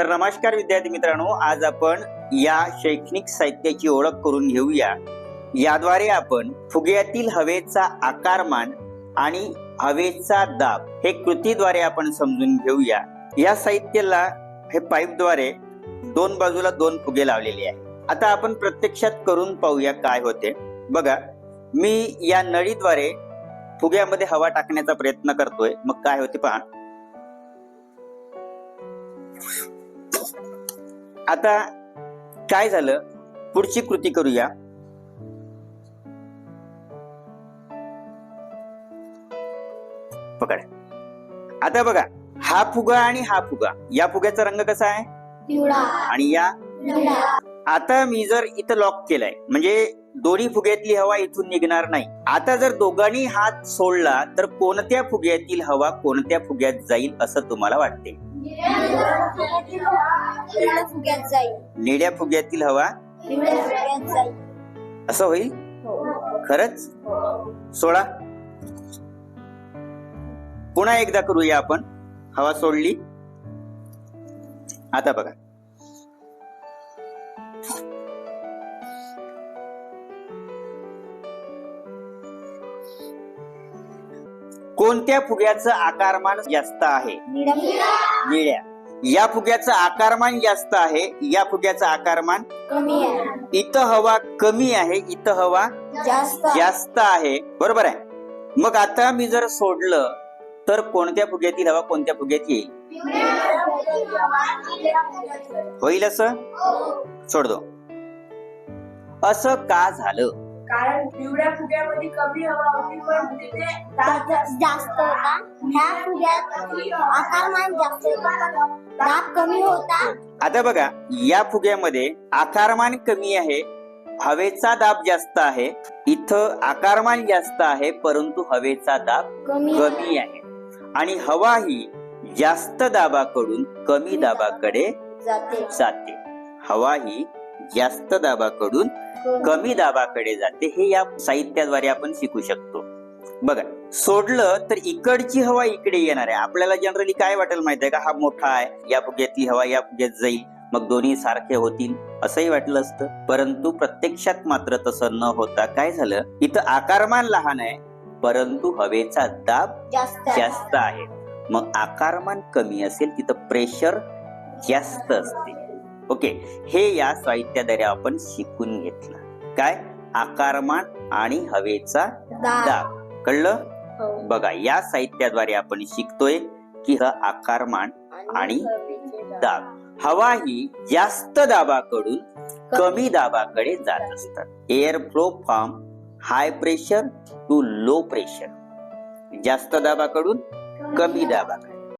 तर नमस्कार विद्यार्थी मित्रांनो आज आपण या शैक्षणिक साहित्याची ओळख करून घेऊया. याद्वारे आपण फुग्यातील हवेचा आकारमान आणि हवेचा दाब हे कृतीद्वारे आपण समजून घेऊया. या साहित्याला हे पाईपद्वारे दोन बाजूला दोन फुगे लावलेले आहे आता आपण प्रत्यक्षात करून पाहूया काय होते. बघा मी या नळीद्वारे फुग्यामध्ये हवा टाकण्याचा प्रयत्न करतोय. मग काय होते पहा. आता काय झालं? पुढची कृती करूया. पकड. आता बघा हा फुगा आणि हा फुगा या फुग्याचा रंग कसा आहे? पिवळा. आणि या? आता मी जर इथं लॉक केलाय म्हणजे दोन्ही फुग्यातली हवा इथून निघणार नाही. आता जर दोघांनी हात सोडला तर कोणत्या फुग्यातील हवा कोणत्या फुग्यात जाईल असं तुम्हाला वाटते? पिवळ्या फुग्यात जाईल. निळ्या फुग्यातील हवा? पिवळ्या फुग्यात जाईल. असं होईल? खरंच? सोडा. पुन्हा एकदा करूया आपण. हवा सोडली. आता बघा. कोणत्या फुग्याचं आकारमान जास्त आहे? निळ्या. या फुग्याचं आकारमान जास्त आहे. या फुग्याचं आकारमान कमी आहे. इथं हवा कमी आहे. इथं हवा जास्त जास्त आहे. बरोबर आहे? मग आता मी जर सोडलं तर कोणत्या फुग्यातील हवा कोणत्या फुग्यात येईल? होईल असं? सोड दो असं का झालं? कारण पिवळ्या फुग्यामध्ये कमी हवा होती पण तिथे दाब जास्त जास्त होता. ह्या फुग्यात आकारमान जास्त होता. दाब कमी होता. आता बघा या फुग्यामध्ये आकारमान कमी आहे हवेचा दाब जास्त आहे इथं आकारमान जास्त आहे परंतु हवेचा दाब कमी कमी आहे. आणि हवा ही जास्त दाबाकडून कमी दाबाकडे जाते. जाते. हवा ही जास्त दाबाकडून कमी दाबाकडे जाते. हे या साहित्याद्वारे आपण शिकू शकतो. बघा सोडलं तर इकडची हवा इकडे येणार आहे. आपल्याला जनरली काय वाटेल माहिती आहे का? हा मोठा आहे या फुग्यातली हवा या फुग्यात जाईल मग दोन्ही सारखे होतील असंही वाटलं असतं. परंतु प्रत्यक्षात मात्र तसं न होता काय झालं? इथं आकारमान लहान आहे परंतु हवेचा दाब जास्त आहे. जास्त आहे. मग आकारमान कमी असेल तिथं प्रेशर जास्त असते. ओके हे या साहित्याद्वारे आपण शिकून घेतलं. काय? आकारमान आणि हवेचा दाब. कळलं? हो. बघा या साहित्याद्वारे आपण शिकतोय की हा आकारमान आणि. दाब. हवा ही जास्त दाबाकडून कमी दाबाकडे जात असतात. Air flow from high pressure to low pressure. जास्त दाबाकडून कमी दाबाकडे.